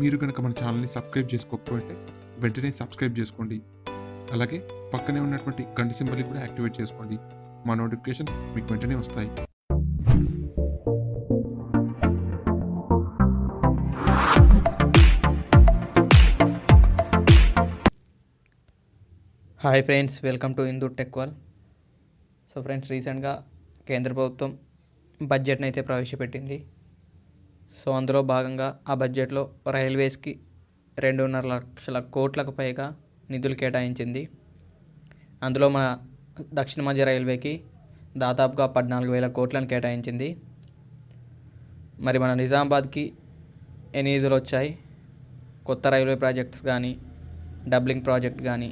మీరు కనుక మన ఛానల్ని సబ్స్క్రైబ్ చేసుకోకపోతే వెంటనే సబ్స్క్రైబ్ చేసుకోండి. అలాగే పక్కనే ఉన్నటువంటి గంట సింబల్ని కూడా యాక్టివేట్ చేసుకోండి. మా నోటిఫికేషన్స్ మీకు వెంటనే వస్తాయి. Hi friends welcome to Hindu tech wall so friends రీసెంట్గా కేంద్ర ప్రభుత్వం బడ్జెట్ని అయితే ప్రవేశపెట్టింది. సో అందులో భాగంగా ఆ బడ్జెట్లో రైల్వేస్కి రెండున్నర లక్షల కోట్లకు పైగా నిధులు కేటాయించింది. అందులో మన దక్షిణ మధ్య రైల్వేకి దాదాపుగా పద్నాలుగు వేల కోట్లను కేటాయించింది. మరి మన నిజామాబాద్కి ఎన్ని నిధులు వచ్చాయి? కొత్త రైల్వే ప్రాజెక్ట్స్ కానీ డబ్లింగ్ ప్రాజెక్ట్ కానీ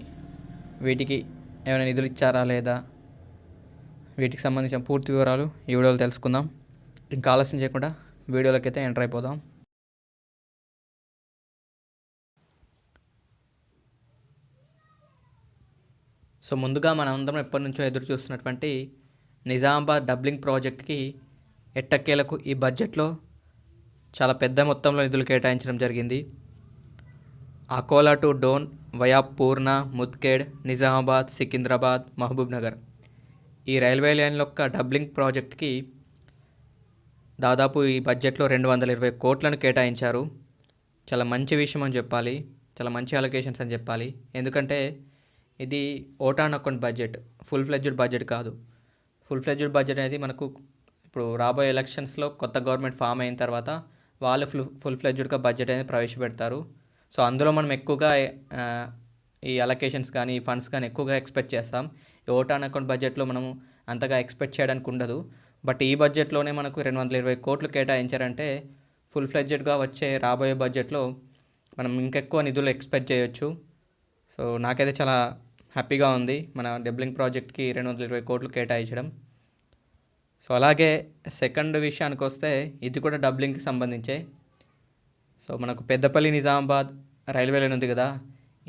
వీటికి ఏమైనా నిధులు ఇచ్చారా లేదా? వీటికి సంబంధించిన పూర్తి వివరాలు ఈ వీడియోలో తెలుసుకుందాం. ఇంకా ఆలస్యం చేయకుండా వీడియోలకైతే ఎంటర్ అయిపోదాం. సో ముందుగా మనందరం అందరం ఎప్పటి నుంచో ఎదురు చూస్తున్నటువంటి నిజామాబాద్ డబ్లింగ్ ప్రాజెక్ట్కి ఎట్టకేలకు ఈ బడ్జెట్లో చాలా పెద్ద మొత్తంలో నిధులు కేటాయించడం జరిగింది. అకోలా టు డోన్ వయా పూర్ణ ముద్కేడ్ నిజామాబాద్ సికింద్రాబాద్ మహబూబ్ నగర్ ఈ రైల్వే లైన్ యొక్క డబ్లింగ్ ప్రాజెక్ట్కి దాదాపు ఈ బడ్జెట్లో రెండు వందల ఇరవై కోట్లను కేటాయించారు. చాలా మంచి విషయం అని చెప్పాలి. చాలా మంచి అలొకేషన్స్ అని చెప్పాలి. ఎందుకంటే ఇది vote on account budget full fledged budget కాదు. ఫుల్ ఫ్లెడ్జ్డ్ బడ్జెట్ అనేది మనకు ఇప్పుడు రాబోయే ఎలక్షన్స్లో కొత్త గవర్నమెంట్ ఫామ్ అయిన తర్వాత వాళ్ళు ఫుల్ ఫుల్ ఫ్లెడ్జ్డ్గా బడ్జెట్ అనేది ప్రవేశపెడతారు. సో అందులో మనం ఎక్కువగా ఈ అలొకేషన్స్ కానీ ఈ ఫండ్స్ కానీ ఎక్కువగా ఎక్స్పెక్ట్ చేస్తాం. ఈ ఓటాన్ అకౌంట్ బడ్జెట్లో మనము అంతగా ఎక్స్పెక్ట్ చేయడానికి ఉండదు. బట్ ఈ బడ్జెట్లోనే మనకు రెండు వందల ఇరవై కోట్లు కేటాయించారంటే ఫుల్ ఫ్లెడ్జెడ్గా వచ్చే రాబోయే బడ్జెట్లో మనం ఇంకెక్కువ నిధులు ఎక్స్పెక్ట్ చేయొచ్చు. సో నాకైతే చాలా హ్యాపీగా ఉంది మన డెబ్లింగ్ ప్రాజెక్ట్కి రెండు వందల ఇరవై కోట్లు కేటాయించడం. సో అలాగే సెకండ్ విషయానికి వస్తే ఇది కూడా డబ్లింగ్కి సంబంధించే. సో మనకు పెద్దపల్లి నిజామాబాద్ రైల్వే లైన్ ఉంది కదా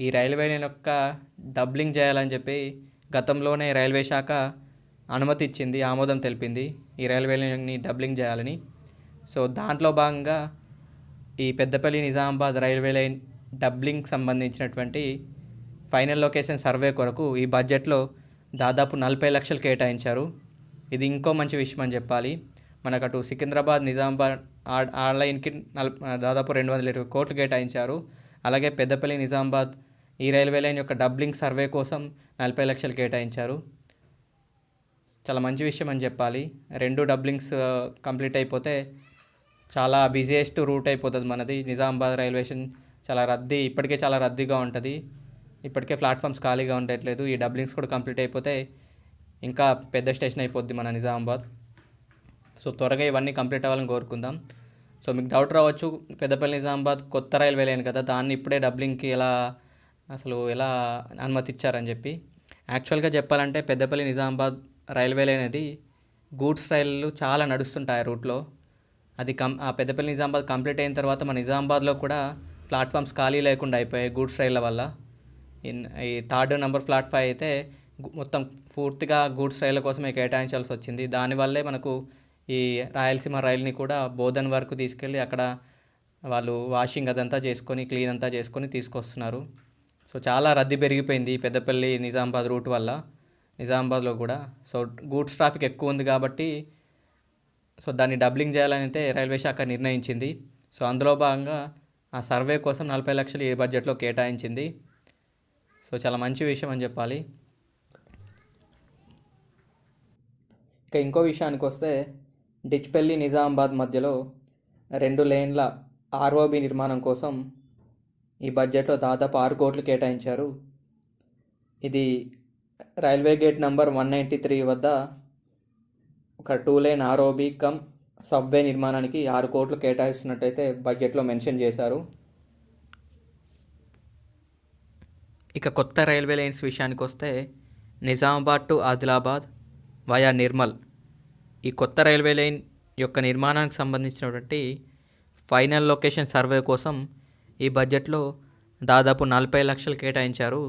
ఈ రైల్వే లైన్ యొక్క డబ్లింగ్ చేయాలని చెప్పి గతంలోనే రైల్వే శాఖ అనుమతి ఇచ్చింది ఆమోదం తెలిపింది. ఈ రైల్వే లైన్ని డబ్లింగ్ చేయాలని. సో దాంట్లో భాగంగా ఈ Peddapalli Nizamabad railway line doubling సంబంధించినటువంటి ఫైనల్ లొకేషన్ సర్వే కొరకు ఈ బడ్జెట్లో దాదాపు నలభై లక్షలు కేటాయించారు. ఇది ఇంకో మంచి విషయం అని చెప్పాలి. మనకు అటు సికింద్రాబాద్ నిజామాబాద్ ఆ- ఆ లైన్కి నల్ దాదాపు రెండు వందల ఇరవై కోట్లు కేటాయించారు. అలాగే పెద్దపల్లి నిజామాబాద్ ఈ రైల్వే లైన్ యొక్క డబ్లింగ్ సర్వే కోసం నలభై లక్షలు కేటాయించారు. చాలా మంచి విషయం అని చెప్పాలి. రెండు డబ్లింగ్స్ కంప్లీట్ అయిపోతే చాలా బిజియెస్ట్ రూట్ అయిపోతుంది మనది. నిజామాబాద్ రైల్వే స్టేషన్ చాలా రద్దీ ఇప్పటికే చాలా రద్దీగా ఉంటుంది. ఇప్పటికే ప్లాట్ఫామ్స్ ఖాళీగా ఉండట్లేదు. ఈ డబ్లింగ్స్ కూడా కంప్లీట్ అయిపోతే ఇంకా పెద్ద స్టేషన్ అయిపోద్ది మన నిజామాబాద్. సో త్వరగా ఇవన్నీ కంప్లీట్ అవ్వాలని కోరుకుందాం. సో మీకు డౌట్ రావచ్చు పెద్దపల్లి నిజామాబాద్ కొత్త రైల్వే లైన్ కదా దాన్ని ఇప్పుడే డబ్లింగ్కి ఎలా అసలు ఎలా అనుమతి ఇచ్చారని చెప్పి. యాక్చువల్గా చెప్పాలంటే పెద్దపల్లి నిజామాబాద్ రైల్వే లైన్ అనేది గూడ్స్ రైళ్ళు చాలా నడుస్తుంటాయి ఆ రూట్లో. అది కం ఆ పెద్దపల్లి నిజామాబాద్ కంప్లీట్ అయిన తర్వాత మన నిజామాబాద్లో కూడా ప్లాట్ఫామ్స్ ఖాళీ లేకుండా అయిపోయాయి గూడ్స్ రైళ్ళ వల్ల. ఇన్- ఈ థర్డ్ నెంబర్ ప్లాట్ఫామ్ ఫైవ్ అయితే మొత్తం పూర్తిగా గూడ్స్ రైళ్ళ కోసమే కేటాయించాల్సి వచ్చింది. దానివల్లే మనకు ఈ రాయలసీమ రైల్ని కూడా బోధన్ వరకు తీసుకెళ్ళి అక్కడ వాళ్ళు వాషింగ్ అదంతా చేసుకొని క్లీన్ అంతా చేసుకొని తీసుకొస్తున్నారు. సో చాలా రద్దీ పెరిగిపోయింది పెద్దపల్లి నిజామాబాద్ రూట్ వల్ల. నిజామాబాద్లో కూడా. సో గూడ్స్ ట్రాఫిక్ ఎక్కువ ఉంది కాబట్టి సో దాన్ని డబ్లింగ్ చేయాలని అయితే రైల్వే శాఖ నిర్ణయించింది. సో అందులో భాగంగా ఆ సర్వే కోసం నలభై లక్షలు ఈ బడ్జెట్లో కేటాయించింది. సో చాలా మంచి విషయం అని చెప్పాలి. ఇక ఇంకో విషయానికి వస్తే డిచ్పల్లి నిజామాబాద్ మధ్యలో రెండు లేన్ల ఆర్ఓబి నిర్మాణం కోసం ఈ బడ్జెట్లో దాదాపు ఆరు కోట్లు కేటాయించారు. ఇది railway gate number one ninety three వద్ద ఒక two lane ROB cum subway నిర్మాణానికి ఆరు కోట్లు కేటాయిస్తున్నట్టయితే బడ్జెట్లో మెన్షన్ చేశారు. ఇక కొత్త రైల్వే లైన్స్ విషయానికి వస్తే నిజామాబాద్ టు ఆదిలాబాద్ వయా నిర్మల్. ఈ కొత్త రైల్వే లైన్ యొక్క నిర్మాణానికి సంబంధించినటువంటి ఫైనల్ లొకేషన్ సర్వే కోసం ఈ బడ్జెట్లో దాదాపు నలభై లక్షలు కేటాయించారు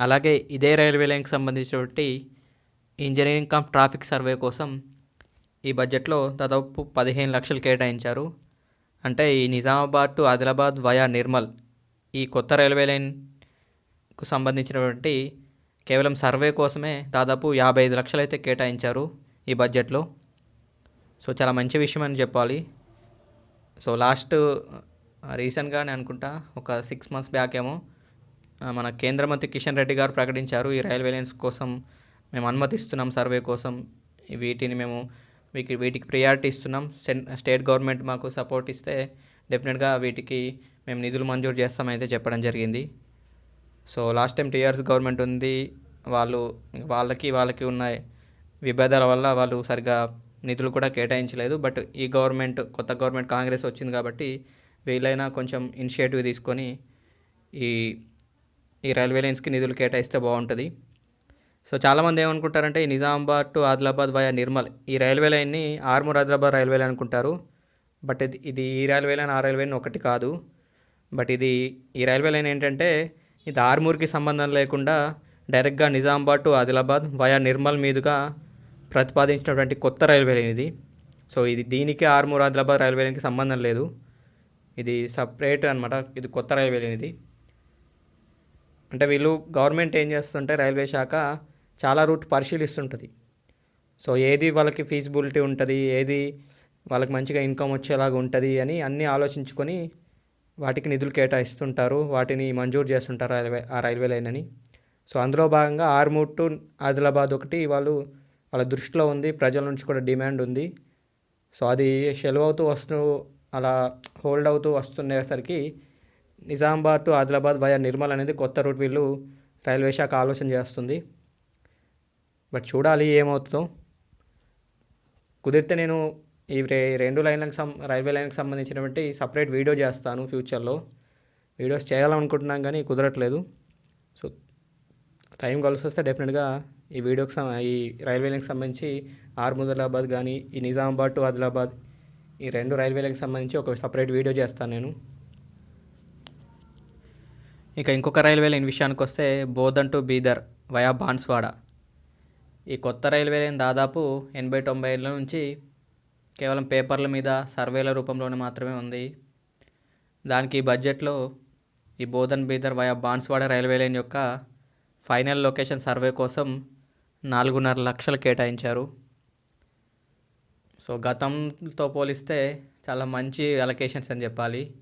అలాగే ఇదే రైల్వే లైన్కి సంబంధించినటువంటి ఇంజనీరింగ్ కమ్ ట్రాఫిక్ సర్వే కోసం ఈ బడ్జెట్లో దాదాపు పదిహేను లక్షలు కేటాయించారు. అంటే ఈ నిజామాబాద్ టు ఆదిలాబాద్ వయా నిర్మల్ ఈ కొత్త రైల్వే లైన్కు సంబంధించినటువంటి కేవలం సర్వే కోసమే దాదాపు యాభై ఐదు లక్షలు అయితే కేటాయించారు ఈ బడ్జెట్లో. సో చాలా మంచి విషయం అని చెప్పాలి. సో లాస్ట్ రీసెంట్గానే అనుకుంటా ఒక సిక్స్ మంత్స్ బ్యాక్ ఏమో మన కేంద్ర మంత్రి కిషన్ రెడ్డి గారు ప్రకటించారు ఈ రైల్వే లైన్స్ కోసం మేము అనుమతిస్తున్నాం సర్వే కోసం వీటిని మేము వీటికి వీటికి ప్రియారిటీ ఇస్తున్నాం. స్టేట్ గవర్నమెంట్ మాకు సపోర్ట్ ఇస్తే డెఫినెట్గా వీటికి మేము నిధులు మంజూరు చేస్తామైతే చెప్పడం జరిగింది. So last time TRS government ఉంది వాళ్ళు వాళ్ళకి వాళ్ళకి ఉన్న విభేదాల వల్ల వాళ్ళు సరిగా నిధులు కూడా కేటాయించలేదు. బట్ ఈ గవర్నమెంట్ కొత్త గవర్నమెంట్ కాంగ్రెస్ వచ్చింది కాబట్టి వీలైనా కొంచెం ఇనిషియేటివ్ తీసుకొని ఈ ఈ రైల్వే లైన్స్కి నిధులు కేటాయిస్తే బాగుంటుంది. సో చాలామంది ఏమనుకుంటారంటే ఈ నిజామాబాద్ టు ఆదిలాబాద్ వయా నిర్మల్. ఈ రైల్వే లైన్ని ఆర్మూర్ ఆదిలాబాద్ రైల్వే లైన్ అనుకుంటారు. బట్ ఇది ఇది ఈ రైల్వే లైన్ ఆ రైల్వే లైన్ ఒకటి కాదు. బట్ ఇది ఈ రైల్వే లైన్ ఏంటంటే ఇది ఆర్మూర్కి సంబంధం లేకుండా డైరెక్ట్గా నిజామాబాద్ టు ఆదిలాబాద్ వయా నిర్మల్ మీదుగా ప్రతిపాదించినటువంటి కొత్త రైల్వే లైన్ ఇది. సో ఇది దీనికి ఆర్మూర్ ఆదిలాబాద్ రైల్వే లైన్కి సంబంధం లేదు. ఇది సపరేట్ అనమాట ఇది కొత్త రైల్వే లైన్ ఇది. అంటే వీళ్ళు గవర్నమెంట్ ఏం చేస్తుంటే రైల్వే శాఖ చాలా రూట్ పరిశీలిస్తుంటుంది. సో ఏది వాళ్ళకి ఫీజిబిలిటీ ఉంటుంది ఏది వాళ్ళకి మంచిగా ఇన్కమ్ వచ్చేలాగా ఉంటుంది అని అన్నీ ఆలోచించుకొని వాటికి నిధులు కేటాయిస్తుంటారు వాటిని మంజూరు చేస్తుంటారు రైల్వే ఆ రైల్వే లైన్ అని. సో అందులో భాగంగా ఆర్మూర్ టు ఆదిలాబాద్ ఒకటి వాళ్ళు వాళ్ళ దృష్టిలో ఉంది ప్రజల నుంచి కూడా డిమాండ్ ఉంది. సో అది సెలవు అవుతూ వస్తూ అలా హోల్డ్ అవుతూ వస్తుండేసరికి నిజామాబాద్ టు ఆదిలాబాద్ వయా నిర్మల్ అనేది కొత్త రూట్ వీళ్ళు రైల్వే శాఖ ఆలోచన చేస్తుంది. బట్ చూడాలి ఏమవుతుందో. కుదిరితే నేను ఈ రే రెండు లైన్లకు సం రైల్వే లైన్కి సంబంధించినటువంటి సపరేట్ వీడియో చేస్తాను ఫ్యూచర్లో. వీడియోస్ చేయాలనుకుంటున్నాం కానీ కుదరట్లేదు. సో టైం కలిసి వస్తే డెఫినెట్గా ఈ వీడియోకి ఈ రైల్వే లైన్కి సంబంధించి ఆర్ముదలాబాద్ కానీ ఈ నిజామాబాద్ టు ఆదిలాబాద్ ఈ రెండు రైల్వే లైన్కి సంబంధించి ఒక సపరేట్ వీడియో చేస్తాను నేను. ఇక ఇంకొక రైల్వే లైన్ విషయానికి వస్తే బోధన్ టు బీదర్ వయా బాన్స్వాడ. ఈ కొత్త రైల్వే లైన్ దాదాపు ఎనభై తొంభై ఏళ్ళ నుంచి కేవలం పేపర్ల మీద సర్వేల రూపంలోనే మాత్రమే ఉంది. దానికి ఈ బడ్జెట్లో ఈ Bodhan Bidar via Banswada railway line యొక్క ఫైనల్ లొకేషన్ సర్వే కోసం నాలుగున్నర లక్షలు కేటాయించారు. సో గతంతో పోలిస్తే చాలా మంచి అలొకేషన్స్ అని చెప్పాలి.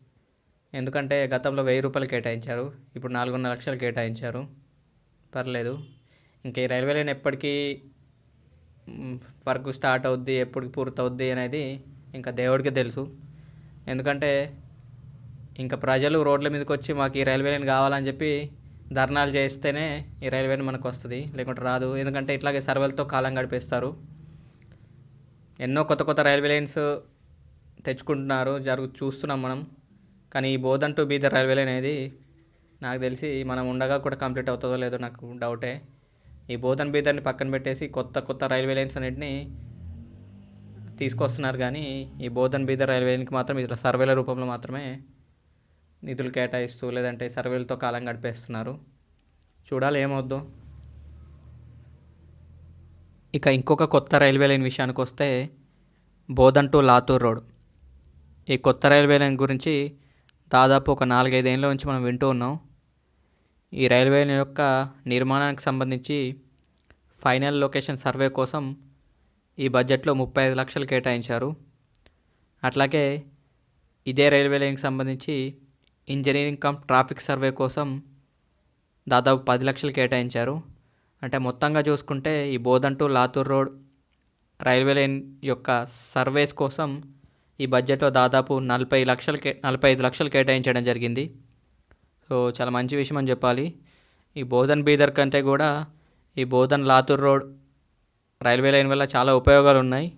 ఎందుకంటే గతంలో వెయ్యి రూపాయలు కేటాయించారు ఇప్పుడు నాలుగున్నర లక్షలు కేటాయించారు. పర్లేదు. ఇంకా ఈ రైల్వే లైన్ ఎప్పటికీ వర్క్ స్టార్ట్ అవుద్ది ఎప్పటికి పూర్తవుద్ది అనేది ఇంకా దేవుడికి తెలుసు. ఎందుకంటే ఇంకా ప్రజలు రోడ్ల మీదకి వచ్చి మాకు ఈ రైల్వే లైన్ కావాలని చెప్పి ధర్నాలు చేస్తేనే ఈ రైల్వే లైన్ మనకు వస్తుంది లేకుంటే రాదు. ఎందుకంటే ఇట్లాగే సర్వేలతో కాలం గడిపేస్తారు. ఎన్నో కొత్త కొత్త రైల్వే లైన్స్ తెచ్చుకుంటున్నారు జరుగు చూస్తున్నాం మనం. కానీ ఈ Bodhan to Bidar railway line అనేది నాకు తెలిసి మనం ఉండగా కూడా కంప్లీట్ అవుతుందో లేదో నాకు డౌటే. ఈ బోధన్ బీదర్ని పక్కన పెట్టేసి కొత్త కొత్త రైల్వే లైన్స్ అన్నింటినీ తీసుకొస్తున్నారు కానీ ఈ బోధన్ బీదర్ రైల్వే లైన్కి మాత్రం ఇట్లా సర్వేల రూపంలో మాత్రమే నిధులు కేటాయిస్తూ లేదంటే సర్వేలతో కాలం గడిపేస్తున్నారు. చూడాలి ఏమవుద్దో. ఇక ఇంకొక కొత్త రైల్వే లైన్ విషయానికి వస్తే బోధన్ టు లాతూర్ రోడ్. ఈ కొత్త రైల్వే లైన్ గురించి దాదాపు ఒక నాలుగైదేళ్ళ నుంచి మనం వింటూ ఉన్నాం. ఈ రైల్వే లైన్ యొక్క నిర్మాణానికి సంబంధించి ఫైనల్ లొకేషన్ సర్వే కోసం ఈ బడ్జెట్లో ముప్పై ఐదు లక్షలు కేటాయించారు. అట్లాగే ఇదే రైల్వే లైన్కి సంబంధించి ఇంజనీరింగ్ కమ్ ట్రాఫిక్ సర్వే కోసం దాదాపు పది లక్షలు కేటాయించారు. అంటే మొత్తంగా చూసుకుంటే ఈ Bodhan to Latur road railway line యొక్క సర్వేస్ కోసం ఈ బడ్జెట్లో దాదాపు నలభై లక్షలు కే నలభై ఐదు లక్షలు కేటాయించడం జరిగింది. సో చాలా మంచి విషయం అని చెప్పాలి. ఈ బోధన్ బీదర్ కంటే కూడా ఈ Bodhan Latur road railway line వల్ల చాలా ఉపయోగాలు ఉన్నాయి.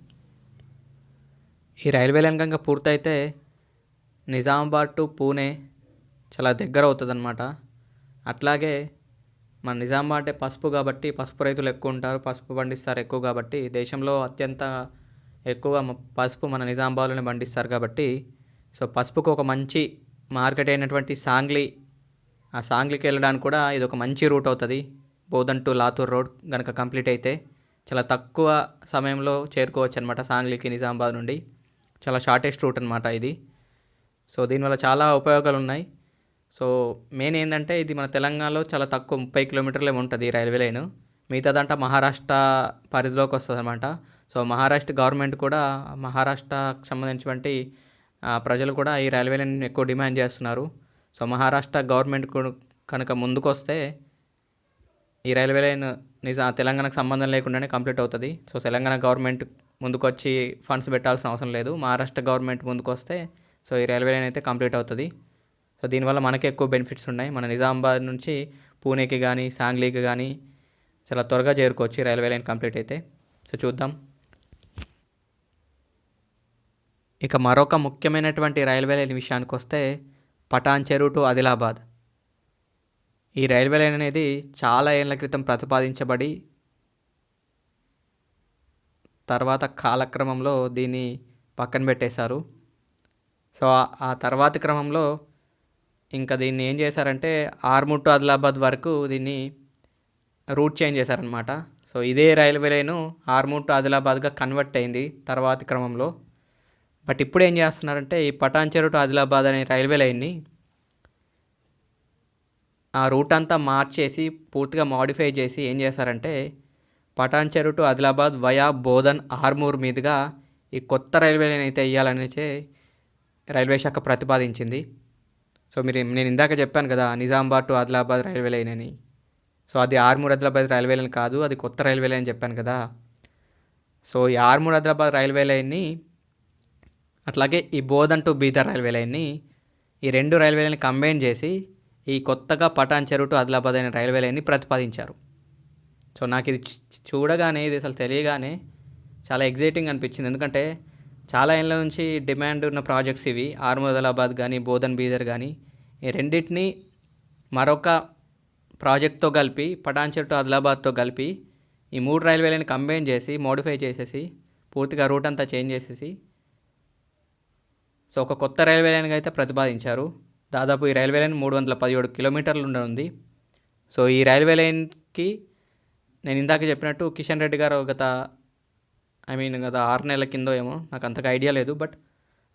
ఈ రైల్వే లైన్ కనుక పూర్తయితే నిజామాబాద్ టు పూణే చాలా దగ్గర అవుతుందన్నమాట. అట్లాగే మన నిజామాబాద్ అంటే పసుపు కాబట్టి పసుపు రైతులు ఎక్కువ ఉంటారు. పసుపు పండిస్తారు ఎక్కువ కాబట్టి దేశంలో అత్యంత ఎక్కువ పసుపు మన నిజామాబాద్లోనే పండిస్తారు కాబట్టి సో పసుపుకు ఒక మంచి మార్కెట్ అయినటువంటి సాంగ్లీ ఆ సాంగ్లీకి వెళ్ళడానికి కూడా ఇది ఒక మంచి రూట్ అవుతుంది. బోధన్ టు లాతూర్ రోడ్ కనుక కంప్లీట్ అయితే చాలా తక్కువ సమయంలో చేరుకోవచ్చు అనమాట సాంగ్లీకి నిజామాబాద్ నుండి. చాలా షార్టెస్ట్ రూట్ అనమాట ఇది. సో దీనివల్ల చాలా ఉపయోగాలు ఉన్నాయి సో మెయిన్ ఏంటంటే ఇది మన తెలంగాణలో చాలా తక్కువ ముప్పై కిలోమీటర్లే ఉంటుంది ఈ రైల్వే లైన్. మిగతాదంట మహారాష్ట్ర పరిధిలోకి వస్తుంది అనమాట సో మహారాష్ట్ర గవర్నమెంట్ కూడా మహారాష్ట్రకు సంబంధించినటువంటి ప్రజలు కూడా ఈ రైల్వే లైన్ ఎక్కువ డిమాండ్ చేస్తున్నారు. సో మహారాష్ట్ర గవర్నమెంట్ కనుక ముందుకొస్తే ఈ రైల్వే లైన్ నిజా తెలంగాణకు సంబంధం లేకుండానే కంప్లీట్ అవుతుంది. సో తెలంగాణ గవర్నమెంట్ ముందుకు వచ్చి ఫండ్స్ పెట్టాల్సిన అవసరం లేదు. మహారాష్ట్ర గవర్నమెంట్ ముందుకు వస్తే సో ఈ రైల్వే లైన్ అయితే కంప్లీట్ అవుతుంది. సో దీనివల్ల మనకి ఎక్కువ బెనిఫిట్స్ ఉన్నాయి. మన నిజామాబాద్ నుంచి పూణేకి కానీ సాంగ్లీకి కానీ చాలా త్వరగా చేరుకోవచ్చు రైల్వే లైన్ కంప్లీట్ అయితే. సో చూద్దాం. ఇక మరొక ముఖ్యమైనటువంటి రైల్వే లైన్ విషయానికి వస్తే పటాన్ చెరు టు ఆదిలాబాద్. ఈ రైల్వే లైన్ అనేది చాలా ఏళ్ళ క్రితం ప్రతిపాదించబడి తర్వాత కాలక్రమంలో దీన్ని పక్కన పెట్టేశారు. సో ఆ- తర్వాతి క్రమంలో ఇంకా దీన్ని ఏం చేశారంటే ఆర్మూర్ టు ఆదిలాబాద్ వరకు దీన్ని రూట్ చేంజ్ చేశారనమాట సో ఇదే రైల్వే లైను ఆర్మూర్ టు ఆదిలాబాద్గా కన్వర్ట్ అయింది తర్వాతి క్రమంలో. బట్ ఇప్పుడు ఏం చేస్తున్నారంటే ఈ పటాన్చెరు టు ఆదిలాబాద్ అనే రైల్వే లైన్ని ఆ రూట్ అంతా మార్చేసి పూర్తిగా మాడిఫై చేసి ఏం చేశారంటే Patancheru to Adilabad via Bodhan Armoor మీదుగా ఈ కొత్త రైల్వే లైన్ అయితే వేయాలనేసి రైల్వే శాఖ ప్రతిపాదించింది. సో మీరు నేను ఇందాక చెప్పాను కదా Nizamabad to Adilabad railway line అని. సో అది ఆర్మూర్ ఆదిలాబాద్ రైల్వే లైన్ కాదు అది కొత్త రైల్వే లైన్ చెప్పాను కదా. సో ఈ ఆర్మూర్ ఆదిలాబాద్ రైల్వే లైన్ని అట్లాగే ఈ బోధన్ టు బీదర్ రైల్వే లైన్ని ఈ రెండు రైల్వే కంబైన్ చేసి ఈ కొత్తగా పటాన్ చెరు టు ఆదిలాబాద్ అనే రైల్వే లైన్ని ప్రతిపాదించారు. సో నాకు ఇది చూడగానే ఇది అసలు తెలియగానే చాలా ఎగ్జైటింగ్ అనిపించింది. ఎందుకంటే చాలా ఏళ్ళ నుంచి డిమాండ్ ఉన్న ప్రాజెక్ట్స్ ఇవి. ఆర్మూర్ కానీ బోధన్ బీదర్ కానీ ఈ రెండింటిని మరొక ప్రాజెక్ట్తో కలిపి పటాన్ చెరు టు ఆదిలాబాద్తో కలిపి ఈ మూడు రైల్వే లైన్ కంబైన్ చేసి మోడిఫై చేసేసి పూర్తిగా రూట్ అంతా చేంజ్ చేసేసి సో ఒక కొత్త రైల్వే లైన్గా అయితే ప్రతిపాదించారు. దాదాపు ఈ రైల్వే లైన్ మూడు వందల పదిహేడు కిలోమీటర్లు ఉండనుంది. సో ఈ రైల్వే లైన్కి నేను ఇందాక చెప్పినట్టు కిషన్ రెడ్డి గారు గత ఐ మీన్ గత ఆరు నెలల కిందో ఏమో నాకు అంతగా ఐడియా లేదు బట్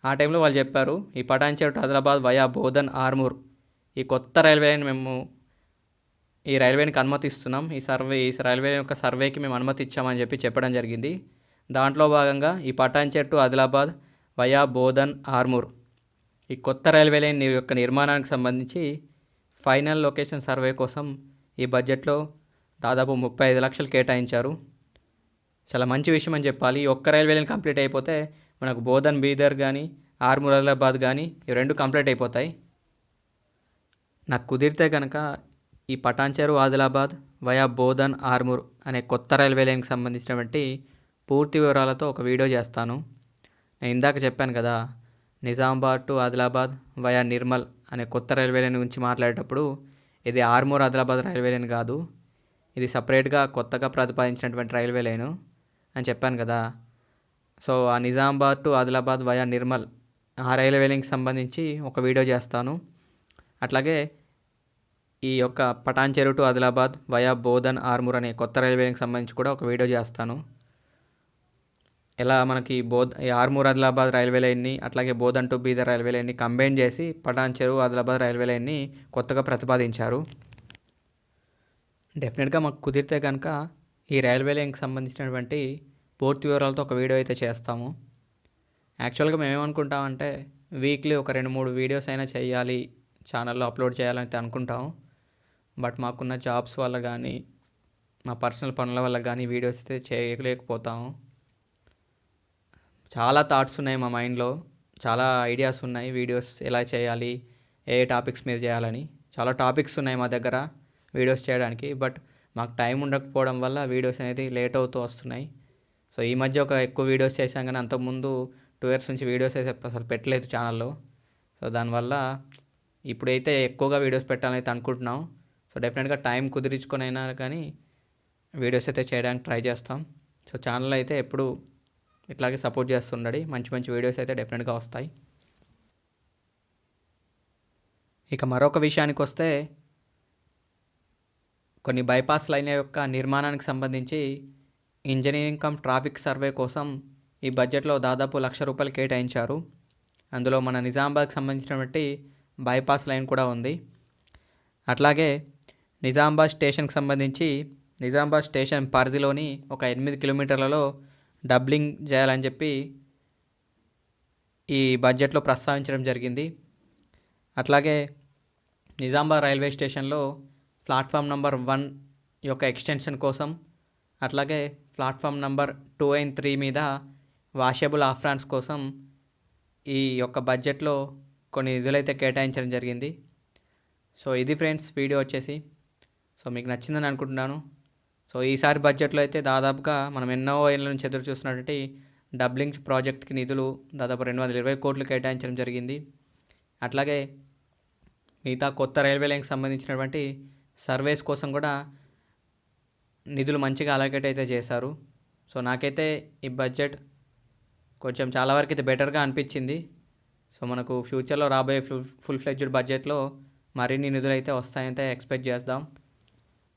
ఆ టైంలో వాళ్ళు చెప్పారు ఈ పటాన్చేరు టు ఆదిలాబాద్ వయా బోధన్ ఆర్మూర్. ఈ కొత్త రైల్వే లైన్ మేము ఈ రైల్వేకి అనుమతిస్తున్నాం. ఈ సర్వే ఈ రైల్వే యొక్క సర్వేకి మేము అనుమతి ఇచ్చామని చెప్పి చెప్పడం జరిగింది. దాంట్లో భాగంగా ఈ పటాన్చేరు టు ఆదిలాబాద్ వయా బోధన్ ఆర్మూర్. ఈ కొత్త రైల్వే లైన్ యొక్క నిర్మాణానికి సంబంధించి ఫైనల్ లొకేషన్ సర్వే కోసం ఈ బడ్జెట్లో దాదాపు ముప్పై ఐదు లక్షలు కేటాయించారు. చాలా మంచి విషయం అని చెప్పాలి. ఈ ఒక్క రైల్వే లైన్ కంప్లీట్ అయిపోతే మనకు బోధన్ బీదర్ కానీ ఆర్మూర్ ఆదిలాబాద్ కానీ ఇవి రెండు కంప్లీట్ అయిపోతాయి. నాకు కుదిరితే కనుక ఈ పటాన్చెరు ఆదిలాబాద్ వయా బోధన్ ఆర్మూర్ అనే కొత్త రైల్వే లైన్కి సంబంధించినటువంటి పూర్తి వివరాలతో ఒక వీడియో చేస్తాను. నేను ఇందాక చెప్పాను కదా నిజామాబాద్ టు ఆదిలాబాద్ వయా నిర్మల్ అనే కొత్త రైల్వే లైన్ గురించి మాట్లాడేటప్పుడు ఇది ఆర్మూర్ ఆదిలాబాద్ రైల్వే లైన్ కాదు ఇది సపరేట్గా కొత్తగా ప్రతిపాదించినటువంటి రైల్వే లైను అని చెప్పాను కదా. సో ఆ నిజామాబాద్ టు ఆదిలాబాద్ వయా నిర్మల్ ఆ రైల్వే లైన్కి సంబంధించి ఒక వీడియో చేస్తాను. అట్లాగే ఈ యొక్క Patancheru to Adilabad via Bodhan Armoor అనే కొత్త రైల్వే లైన్కి సంబంధించి కూడా ఒక వీడియో చేస్తాను. ఎలా మనకి బోధ్ ఆర్మూర్ ఆదిలాబాద్ రైల్వే లైన్ని అట్లాగే బోధన్ టు బీదర్ రైల్వే లైన్ని కంబైన్ చేసి పటాన్ చెరువు ఆదిలాబాద్ రైల్వే లైన్ని కొత్తగా ప్రతిపాదించారు. డెఫినెట్గా మాకు కుదిరితే కనుక ఈ రైల్వే లైన్కి సంబంధించినటువంటి పూర్తి వివరాలతో ఒక వీడియో అయితే చేస్తాము. యాక్చువల్గా మేమేమనుకుంటామంటే వీక్లీ ఒక రెండు మూడు వీడియోస్ అయినా చేయాలి ఛానల్లో అప్లోడ్ చేయాలని అనుకుంటాం. బట్ మాకున్న జాబ్స్ వల్ల కానీ మా పర్సనల్ పనుల వల్ల కానీ వీడియోస్ అయితే చేయలేకపోతాము. చాలా థాట్స్ ఉన్నాయి మా మైండ్లో. చాలా ఐడియాస్ ఉన్నాయి వీడియోస్ ఎలా చేయాలి ఏ టాపిక్స్ మీద చేయాలని. చాలా టాపిక్స్ ఉన్నాయి మా దగ్గర వీడియోస్ చేయడానికి బట్ మాకు టైం ఉండకపోవడం వల్ల వీడియోస్ అనేది లేట్ అవుతూ వస్తున్నాయి. సో ఈ మధ్య ఒక ఎక్కువ వీడియోస్ చేసాం కానీ అంతకుముందు టూ ఇయర్స్ నుంచి వీడియోస్ అయితే అసలు పెట్టలేదు ఛానల్లో సో దానివల్ల ఇప్పుడైతే ఎక్కువగా వీడియోస్ పెట్టాలని అయితే అనుకుంటున్నాం. సో డెఫినెట్గా టైం కుదిరించుకొని అయినా కానీ వీడియోస్ అయితే చేయడానికి ట్రై చేస్తాం. సో ఛానల్ అయితే ఎప్పుడు ఇట్లాగే సపోర్ట్ చేస్తుండడి. మంచి మంచి వీడియోస్ అయితే డెఫినెట్గా వస్తాయి. ఇక మరొక విషయానికి వస్తే కొన్ని బైపాస్ లైన్ యొక్క నిర్మాణానికి సంబంధించి ఇంజనీరింగ్ కమ్ ట్రాఫిక్ సర్వే కోసం ఈ బడ్జెట్లో దాదాపు లక్ష రూపాయలు కేటాయించారు. అందులో మన నిజామాబాద్కి సంబంధించినటువంటి బైపాస్ లైన్ కూడా ఉంది. అట్లాగే నిజామాబాద్ స్టేషన్కి సంబంధించి నిజామాబాద్ స్టేషన్ పరిధిలోని ఒక ఎనిమిది కిలోమీటర్లలో డబ్లింగ్ చేయాలని చెప్పి ఈ బడ్జెట్లో ప్రస్తావించడం జరిగింది. అట్లాగే నిజామాబాద్ రైల్వే స్టేషన్లో ప్లాట్ఫామ్ నంబర్ వన్ యొక్క ఎక్స్టెన్షన్ కోసం అట్లాగే platform number two and three మీద వాషబుల్ ఆఫ్రాన్స్ కోసం ఈ యొక్క బడ్జెట్లో కొన్ని నిధులైతే కేటాయించడం జరిగింది. సో ఇది ఫ్రెండ్స్ వీడియో వచ్చేసి. సో మీకు నచ్చిందని అనుకుంటున్నాను. సో ఈసారి బడ్జెట్లో అయితే దాదాపుగా మనం ఎన్నో ఏళ్ళ నుంచి ఎదురు చూస్తున్నటువంటి డబ్లింగ్ ప్రాజెక్ట్కి నిధులు దాదాపు రెండు వందల ఇరవై కోట్లు కేటాయించడం జరిగింది. అట్లాగే మిగతా కొత్త రైల్వే లైన్కి సంబంధించినటువంటి సర్వేస్ కోసం కూడా నిధులు మంచిగా అలకేట్ అయితే చేశారు. సో నాకైతే ఈ బడ్జెట్ కొంచెం చాలా వరకు అయితే బెటర్గా అనిపించింది. సో మనకు ఫ్యూచర్లో రాబోయే ఫుల్ ఫుల్ ఫ్లెడ్జ్డ్ బడ్జెట్లో మరిన్ని నిధులు అయితే వస్తాయంటే ఎక్స్పెక్ట్ చేద్దాం.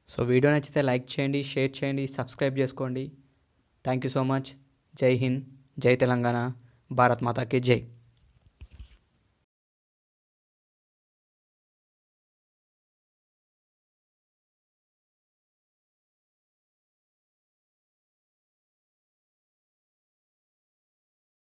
సో వీడియో నచ్చితే లైక్ చేయండి షేర్ చేయండి సబ్స్క్రైబ్ చేసుకోండి. థ్యాంక్ యూ సో మచ్ జై హింద్ జై తెలంగాణ భారత్ మాతాకి జై.